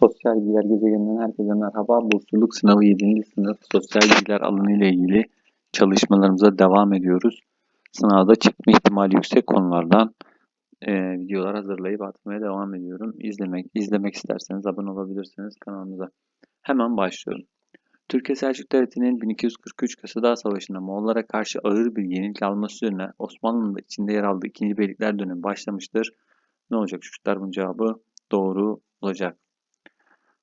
Sosyal Bilgiler Gezegeninden herkese merhaba. Bursluluk sınavı 7. sınıf sosyal bilgiler alanı ile ilgili çalışmalarımıza devam ediyoruz. Sınavda çıkma ihtimali yüksek konulardan e, videolar hazırlayıp atmaya devam ediyorum. İzlemek izlemek isterseniz abone olabilirsiniz kanalımıza. Hemen başlıyorum. Türkiye Selçuk Devleti'nin 1243 Kasada Savaşı'nda Moğollara karşı ağır bir yenilgi alması üzerine Osmanlı'nın içinde yer aldığı 2. Beylikler dönemi başlamıştır. Ne olacak çocuklar bunun cevabı doğru olacak.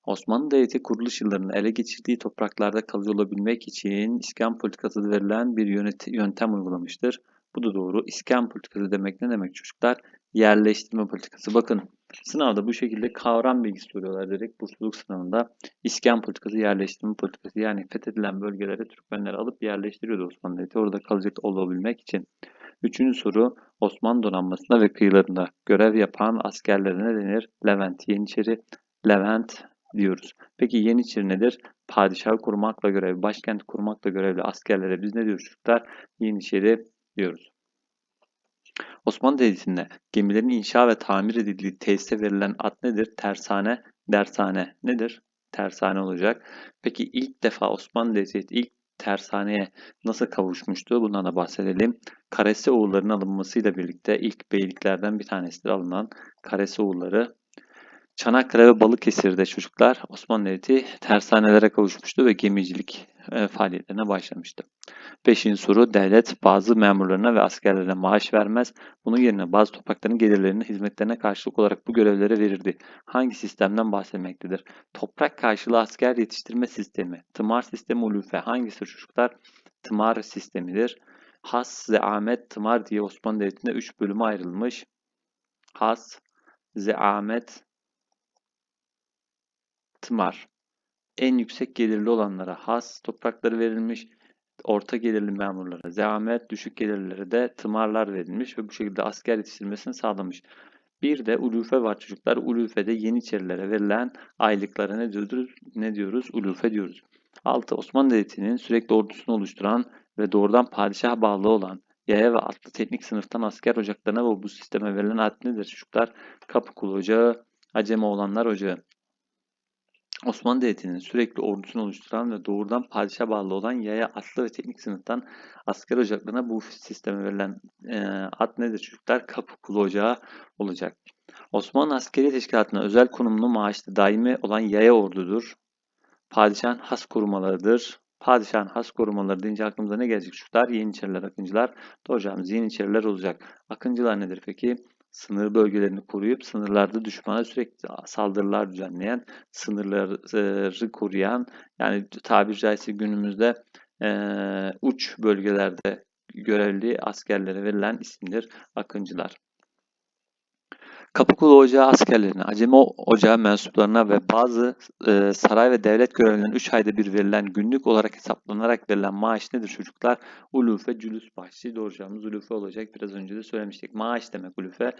Osmanlı Devleti kuruluş yıllarında ele geçirdiği topraklarda kalıcı olabilmek için iskan politikası verilen bir yönet- yöntem uygulamıştır. Bu da doğru. İskan politikası demek ne demek çocuklar? Yerleştirme politikası. Bakın sınavda bu şekilde kavram bilgisi soruyorlar direkt bursluluk sınavında. İskan politikası, yerleştirme politikası yani fethedilen bölgelere Türkmenleri alıp yerleştiriyordu Osmanlı Devleti. Orada kalıcı olabilmek için. Üçüncü soru Osmanlı donanmasında ve kıyılarında görev yapan askerlere ne denir? Levent, Yeniçeri, Levent diyoruz. Peki Yeniçeri nedir? Padişahı kurmakla görevli, başkenti kurmakla görevli askerlere biz ne diyoruz çocuklar? Yeniçeri diyoruz. Osmanlı Devleti'nde gemilerin inşa ve tamir edildiği tesise verilen ad nedir? Tersane, dershane nedir? Tersane olacak. Peki ilk defa Osmanlı Devleti ilk tersaneye nasıl kavuşmuştu? Bundan da bahsedelim. Karesi oğullarının alınmasıyla birlikte ilk beyliklerden bir tanesidir alınan Karesi oğulları Çanakkale ve Balıkesir'de çocuklar Osmanlı Devleti tersanelere kavuşmuştu ve gemicilik e, faaliyetlerine başlamıştı. Beşinci soru devlet bazı memurlarına ve askerlerine maaş vermez. Bunun yerine bazı toprakların gelirlerini hizmetlerine karşılık olarak bu görevlere verirdi. Hangi sistemden bahsetmektedir? Toprak karşılığı asker yetiştirme sistemi, tımar sistemi ulufe. Hangisi çocuklar? Tımar sistemidir. Has, zeamet, tımar diye Osmanlı Devleti'nde 3 bölüme ayrılmış. Has, zeamet, tımar. En yüksek gelirli olanlara has toprakları verilmiş. Orta gelirli memurlara zeamet, düşük gelirlilere de tımarlar verilmiş ve bu şekilde asker yetiştirmesini sağlamış. Bir de ulufe var çocuklar. Ulufe'de Yeniçerilere verilen aylıklara ne diyoruz? Ne diyoruz? Ulufe diyoruz. 6. Osmanlı Devleti'nin sürekli ordusunu oluşturan ve doğrudan padişaha bağlı olan yaya ve atlı teknik sınıftan asker ocaklarına ve bu sisteme verilen ad nedir çocuklar? Kapıkulu Ocağı, Acemoğlanlar Ocağı. Osmanlı Devleti'nin sürekli ordusunu oluşturan ve doğrudan padişaha bağlı olan yaya, atlı ve teknik sınıftan asker ocaklarına bu sisteme verilen e, ad nedir çocuklar? Kapı kulu ocağı olacak. Osmanlı askeri teşkilatına özel konumlu maaşlı daimi olan yaya ordudur. Padişahın has korumalarıdır. Padişahın has korumaları deyince aklımıza ne gelecek çocuklar? Yeniçeriler, Akıncılar. Doğacağımız Yeniçeriler olacak. Akıncılar nedir peki? Sınır bölgelerini koruyup sınırlarda düşmana sürekli saldırılar düzenleyen, sınırları koruyan yani tabiri caizse günümüzde e, uç bölgelerde görevli askerlere verilen isimdir Akıncılar. Kapıkulu Ocağı askerlerine, Acemi Ocağı mensuplarına ve bazı e, saray ve devlet görevlilerine 3 ayda bir verilen günlük olarak hesaplanarak verilen maaş nedir çocuklar? Ulufe, cülüs bahşişi doğuracağımız ulufe olacak. Biraz önce de söylemiştik. Maaş demek ulufe.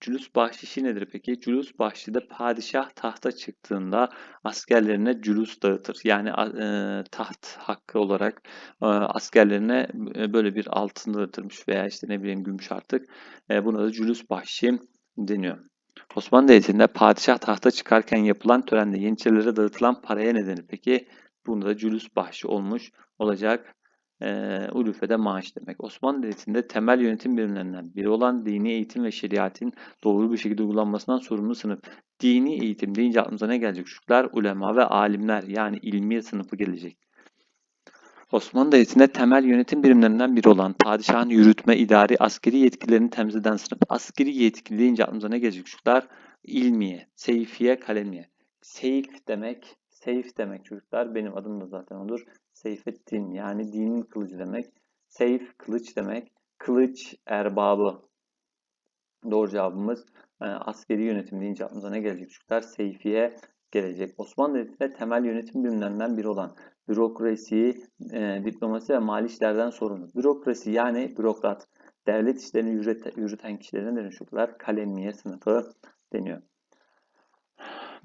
Cülüs bahşişi nedir peki? Cülüs bahşişi padişah tahta çıktığında askerlerine cülüs dağıtır. Yani e, taht hakkı olarak e, askerlerine e, böyle bir altın dağıtırmış veya işte ne bileyim gümüş artık. E, buna da cülüs bahşişi deniyor. Osmanlı Devleti'nde padişah tahta çıkarken yapılan törende Yeniçerilere dağıtılan paraya ne denir? Peki bunda da cülüs bahşi olmuş olacak. E, ulufede maaş demek. Osmanlı Devleti'nde temel yönetim birimlerinden biri olan dini eğitim ve şeriatin doğru bir şekilde uygulanmasından sorumlu sınıf. Dini eğitim deyince aklımıza ne gelecek çocuklar? Ulema ve alimler yani ilmiye sınıfı gelecek. Osmanlı Devleti'nde temel yönetim birimlerinden biri olan padişahın yürütme, idari, askeri yetkilerini temsil eden sınıf. Askeri yetki deyince aklımıza ne gelecek çocuklar? İlmiye, seyfiye, kalemiye. Seyf demek, seyf demek çocuklar. Benim adım da zaten olur. Seyfettin yani dinin kılıcı demek. Seyf, kılıç demek. Kılıç, erbabı. Doğru cevabımız e, askeri yönetim deyince aklımıza ne gelecek çocuklar? Seyfiye gelecek. Osmanlı Devleti'nde temel yönetim birimlerinden biri olan bürokrasi, e, diplomasi ve mali işlerden sorumlu. Bürokrasi yani bürokrat, devlet işlerini yürüten kişilerine dönüşürler. Kalemiye sınıfı deniyor.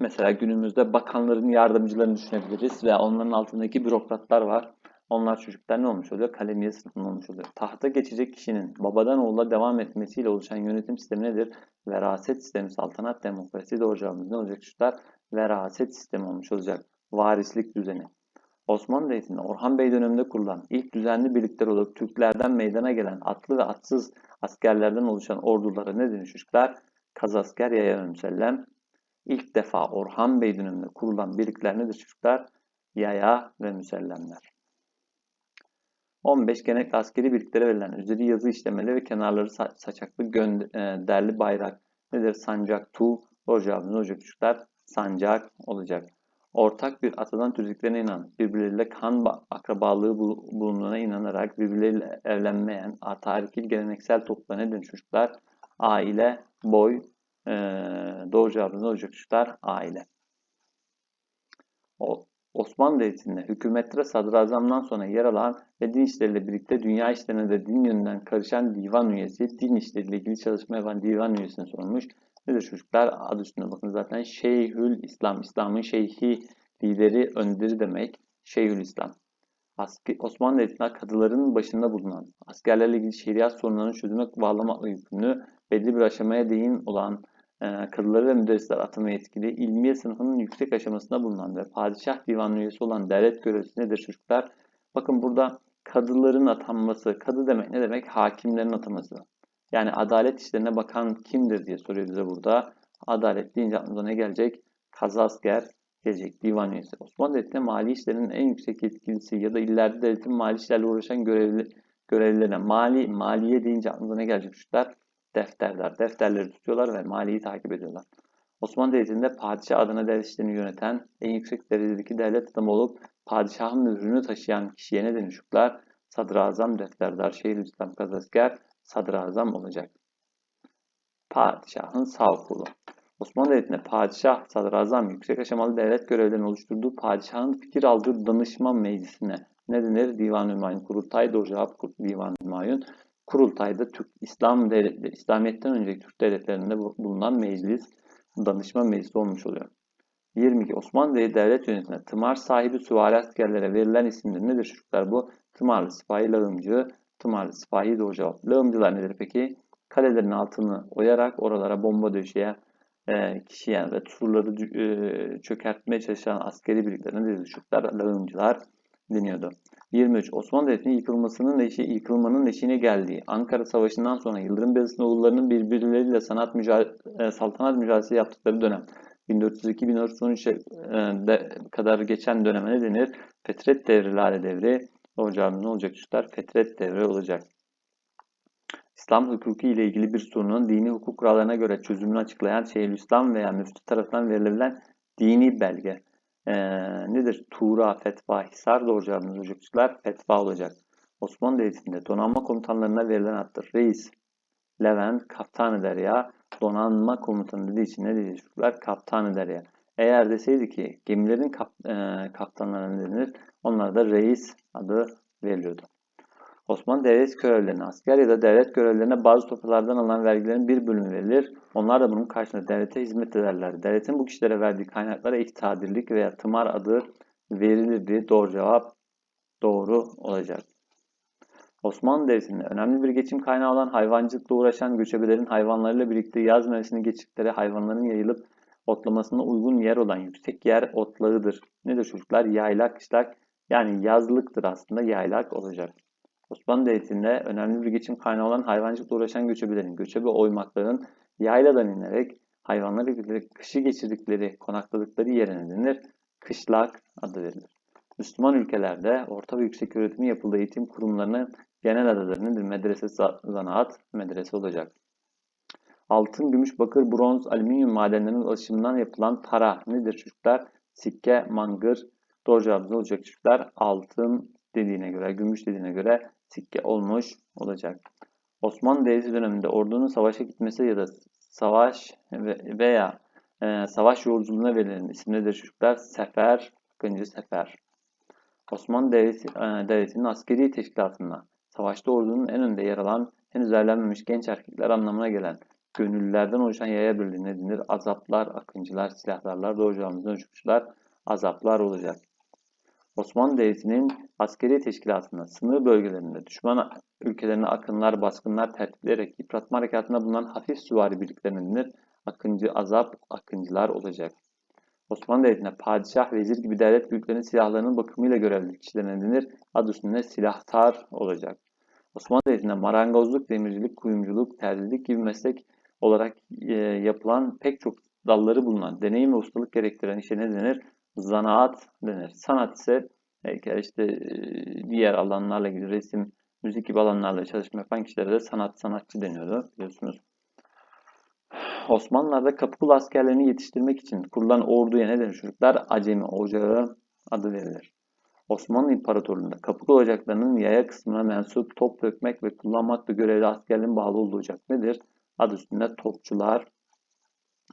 Mesela günümüzde bakanların yardımcılarını düşünebiliriz ve onların altındaki bürokratlar var. Onlar çocuklar ne olmuş oluyor? Kalemiye sınıfında olmuş oluyor. Tahta geçecek kişinin babadan oğula devam etmesiyle oluşan yönetim sistemi nedir? Veraset sistemi, saltanat demokrasi doğru ne olacak çocuklar? Veraset sistemi olmuş olacak. Varislik düzeni. Osmanlı Devleti'nde Orhan Bey döneminde kurulan ilk düzenli birlikler olup Türklerden meydana gelen atlı ve atsız askerlerden oluşan ordulara ne çocuklar? Kazasker yaya ve müsellem. İlk defa Orhan Bey döneminde kurulan birlikler nedir çocuklar? Yaya ve müsellemler. 15 genellikle askeri birliklere verilen üzeri yazı işlemeli ve kenarları sa saçaklı e, derli bayrak nedir? Sancak, tu. Ne olacak çocuklar? Sancak olacak. Ortak bir atadan türediklerine inan, birbirleriyle kan akrabalığı bulunduğuna inanarak birbirleriyle evlenmeyen ataerkil geleneksel topluluğa ne? Aile, boy, ee, doğru cevabımız ne olacak çocuklar? Aile. O, Osmanlı Devleti'nde hükümetlere sadrazamdan sonra yer alan ve din işleriyle birlikte dünya işlerine de din yönünden karışan divan üyesi, din işleriyle ilgili çalışma yapan divan üyesini sormuş. Nedir çocuklar? Adı üstünde bakın zaten Şeyhül İslam, İslam'ın şeyhi, lideri, önderi demek. Şeyhül İslam. Osmanlı Devleti'nde kadıların başında bulunan, askerlerle ilgili şeriat sorunlarını çözüme bağlama yükümlü, belli bir aşamaya değin olan e, kadıları ve müderrisler atama yetkili, ilmiye sınıfının yüksek aşamasında bulunan ve padişah divanı üyesi olan devlet görevlisi nedir çocuklar? Bakın burada kadıların atanması, kadı demek ne demek? Hakimlerin ataması. Yani adalet işlerine bakan kimdir diye soruyor bize burada. Adalet deyince aklımıza ne gelecek? Kazasker gelecek, divan üyesi. Osmanlı Devleti'nde mali işlerin en yüksek yetkilisi ya da illerde devletin mali işlerle uğraşan görevli, görevlilerine mali, maliye deyince aklımıza ne gelecek çocuklar? Defterler. Defterleri tutuyorlar ve maliyi takip ediyorlar. Osmanlı Devleti'nde padişah adına devlet işlerini yöneten en yüksek derecedeki devlet adamı olup padişahın mührünü taşıyan kişiye ne çocuklar? Sadrazam, defterdar, Şeyhülislam, Kazasker, sadrazam olacak. Padişahın sağ kolu. Osmanlı Devleti'nde padişah, sadrazam, yüksek aşamalı devlet görevlerini oluşturduğu padişahın fikir aldığı danışma meclisine ne denir? Divan-ı Mayun Kurultay, doğru cevap Divan-ı Mayun. Kurultayda Türk İslam devletleri, İslamiyet'ten önceki Türk devletlerinde bulunan meclis, danışma meclisi olmuş oluyor. 22. Osmanlı devlet yönetiminde tımar sahibi süvari askerlere verilen isimdir. Nedir çocuklar bu? Tımarlı sipahi lağımcı, tımarlı sipahi doğru cevap. Lağımcılar nedir peki? Kalelerin altını oyarak oralara bomba döşeyen e, kişiyen ve surları e, çökertmeye çalışan askeri birliklerine nedir çocuklar? Lağımcılar deniyordu. 23. Osmanlı Devleti'nin yıkılmasının eşi, yıkılmanın eşiğine geldiği Ankara Savaşı'ndan sonra Yıldırım Beyazıt'ın oğullarının birbirleriyle sanat mücadele, saltanat mücadelesi yaptıkları dönem 1402-1413'e kadar geçen döneme ne denir? Fetret devri, Lale devri. Cevabı ne olacak çocuklar? Fetret devri olacak. İslam hukuku ile ilgili bir sorunun dini hukuk kurallarına göre çözümünü açıklayan Şeyhülislam veya müftü tarafından verilebilen dini belge e, nedir? Tuğra, fetva, hisar doğru çocuklar fetva olacak. Osmanlı Devleti'nde donanma komutanlarına verilen addır. Reis, Levent, Kaptanı Derya, donanma komutanı dediği için ne diyecek çocuklar? Kaptanı Derya. Eğer deseydi ki gemilerin kap, e, kaptanlarına denir, onlara da reis adı veriliyordu. Osmanlı devlet görevlilerine, asker ya da devlet görevlilerine bazı topralardan alınan vergilerin bir bölümü verilir. Onlar da bunun karşılığında devlete hizmet ederler. Devletin bu kişilere verdiği kaynaklara iktidarlık veya tımar adı verilirdi. Doğru cevap doğru olacak. Osmanlı Devleti'nde önemli bir geçim kaynağı olan hayvancılıkla uğraşan göçebelerin hayvanlarıyla birlikte yaz mevsimini geçtikleri hayvanların yayılıp otlamasına uygun yer olan yüksek yer otlağıdır. Nedir çocuklar? Yaylak, kışlak yani yazlıktır aslında yaylak olacak. Osmanlı Devleti'nde önemli bir geçim kaynağı olan hayvancılıkla uğraşan göçebelerin, göçebe oymakların yayladan inerek hayvanları kışı geçirdikleri, konakladıkları yere denir? Kışlak adı verilir. Müslüman ülkelerde orta ve yüksek öğretimi yapıldığı eğitim kurumlarının genel adıdır nedir? Medrese zanaat medrese olacak. Altın, gümüş, bakır, bronz, alüminyum madenlerinin ulaşımından yapılan para nedir çocuklar? Sikke, mangır. Doğru cevabımız olacak çocuklar. Altın dediğine göre, gümüş dediğine göre sikke olmuş olacak. Osmanlı Devleti döneminde ordunun savaşa gitmesi ya da savaş veya e, savaş yolculuğuna verilen isim nedir çocuklar? Sefer, ikinci sefer. Osmanlı Devleti, e, Devleti'nin askeri teşkilatında savaşta ordunun en önde yer alan henüz evlenmemiş genç erkekler anlamına gelen gönüllülerden oluşan yaya birliği ne denir? Azaplar, akıncılar, silahlarlar, doğru cevabımızın azaplar olacak. Osmanlı Devleti'nin askeri teşkilatında, sınır bölgelerinde düşman ülkelerine akınlar, baskınlar tertipleyerek yıpratma harekatında bulunan hafif süvari birliklerine denir. Akıncı, azap, akıncılar olacak. Osmanlı Devleti'nde padişah, vezir gibi devlet büyüklerinin silahlarının bakımıyla görevli kişilerine denir. Adı üstünde silahtar olacak. Osmanlı Devleti'nde marangozluk, demircilik, kuyumculuk, terzilik gibi meslek olarak e, yapılan pek çok dalları bulunan, deneyim ve ustalık gerektiren işe ne denir? Zanaat denir. Sanat ise belki işte e, diğer alanlarla ilgili resim, müzik gibi alanlarla çalışma yapan kişilere de sanat sanatçı deniyordu biliyorsunuz. Osmanlılar'da Kapıkulu askerlerini yetiştirmek için kurulan orduya ne denir çocuklar? Acemi Ocağı adı verilir. Osmanlı İmparatorluğu'nda Kapıkulu ocaklarının yaya kısmına mensup top dökmek ve kullanmakla görevli askerlerin bağlı olduğu ocak nedir? Adı üstünde topçular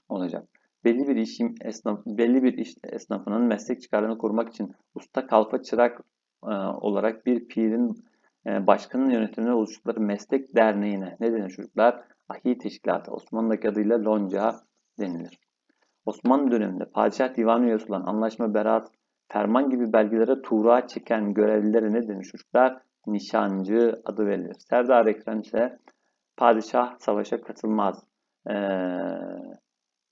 olacak. Belli bir iş esnaf, belli bir iş esnafının meslek çıkarlarını korumak için usta kalfa çırak e, olarak bir pirin e, başkanın yönetimine oluşturdukları meslek derneğine ne denir çocuklar? Ahi Teşkilatı Osmanlı'daki adıyla Lonca denilir. Osmanlı döneminde padişah divanı üyesi olan anlaşma, beraat, ferman gibi belgelere tuğra çeken görevlilere ne denir çocuklar? Nişancı adı verilir. Serdar Ekrem ise padişah savaşa katılmaz. Ee,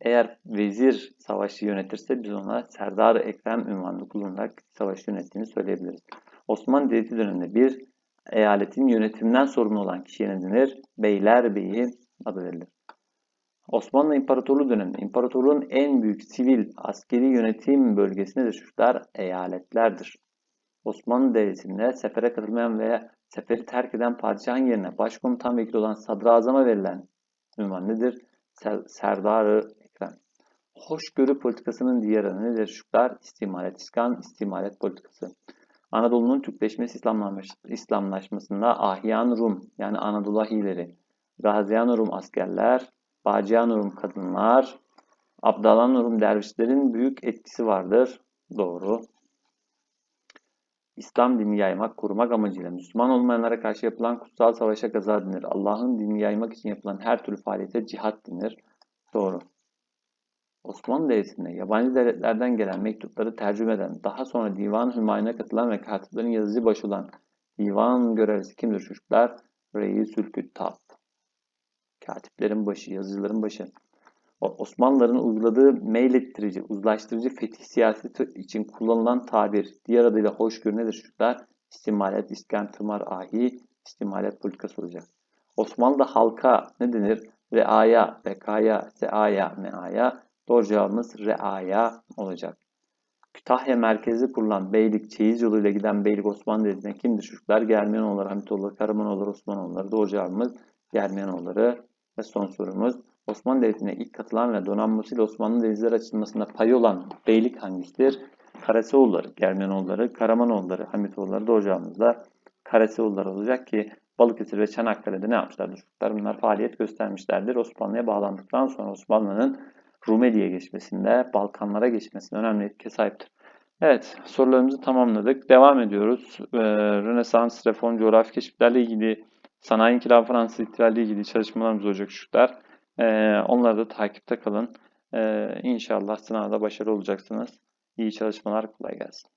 eğer vezir savaşı yönetirse biz ona Serdar Ekrem ünvanını kullanarak savaşı yönettiğini söyleyebiliriz. Osmanlı Devleti döneminde bir eyaletin yönetiminden sorumlu olan kişiye ne denir? Beylerbeyi adı verilir. Osmanlı İmparatorluğu döneminde imparatorluğun en büyük sivil askeri yönetim bölgesi nedir çocuklar? Eyaletlerdir. Osmanlı Devleti'nde sefere katılmayan veya seferi terk eden padişahın yerine başkomutan vekili olan sadrazama verilen ünvan nedir? Serdar-ı. Hoşgörü politikasının diğer adı nedir çocuklar? İstimalet, iskan, istimalet politikası. Anadolu'nun Türkleşmesi İslamlaş İslamlaşmasında Ahyan Rum yani Anadolu Ahileri, Gaziyan Rum askerler, Bağcıyan Rum kadınlar, Abdalan Rum dervişlerin büyük etkisi vardır. Doğru. İslam dini yaymak, korumak amacıyla Müslüman olmayanlara karşı yapılan kutsal savaşa gaza denir. Allah'ın dinini yaymak için yapılan her türlü faaliyete cihat denir. Doğru. Osmanlı Devleti'nde yabancı devletlerden gelen mektupları tercüme eden, daha sonra divan hümayuna katılan ve katiplerin yazıcı başı olan divan görevlisi kimdir çocuklar? Reisül Küttab. Katiplerin başı, yazıcıların başı. Osmanlıların uyguladığı meylettirici, uzlaştırıcı fetih siyaseti için kullanılan tabir, diğer adıyla hoşgörü nedir çocuklar? İstimalet, iskan, tımar, ahi, istimalet politikası olacak. Osmanlı'da halka ne denir? Reaya, rekaya, seaya, meaya. Doğru cevabımız reaya olacak. Kütahya merkezi kurulan beylik çeyiz yoluyla giden beylik Osmanlı Devleti'ne kimdir çocuklar? Germiyanoğulları, Hamitoğulları, Karamanoğulları, Osmanoğulları. Doğru cevabımız Germiyanoğulları. Ve son sorumuz Osmanlı Devleti'ne ilk katılan ve donanmasıyla Osmanlı denizler açılmasında payı olan beylik hangisidir? Karaseoğulları, Germiyanoğulları, Karamanoğulları, Hamitoğulları doğru cevabımız da Karaseoğulları olacak ki Balıkesir ve Çanakkale'de ne yapmışlardır çocuklar? Bunlar faaliyet göstermişlerdir. Osmanlı'ya bağlandıktan sonra Osmanlı'nın Rumeli'ye geçmesinde, Balkanlara geçmesinde önemli etki sahiptir. Evet, sorularımızı tamamladık. Devam ediyoruz. Ee, Rönesans, reform, coğrafi keşiflerle ilgili, sanayi inkılabı Fransız ihtilali ilgili çalışmalarımız olacak çocuklar. Ee, onları da takipte kalın. Ee, inşallah sınavda başarılı olacaksınız. İyi çalışmalar, kolay gelsin.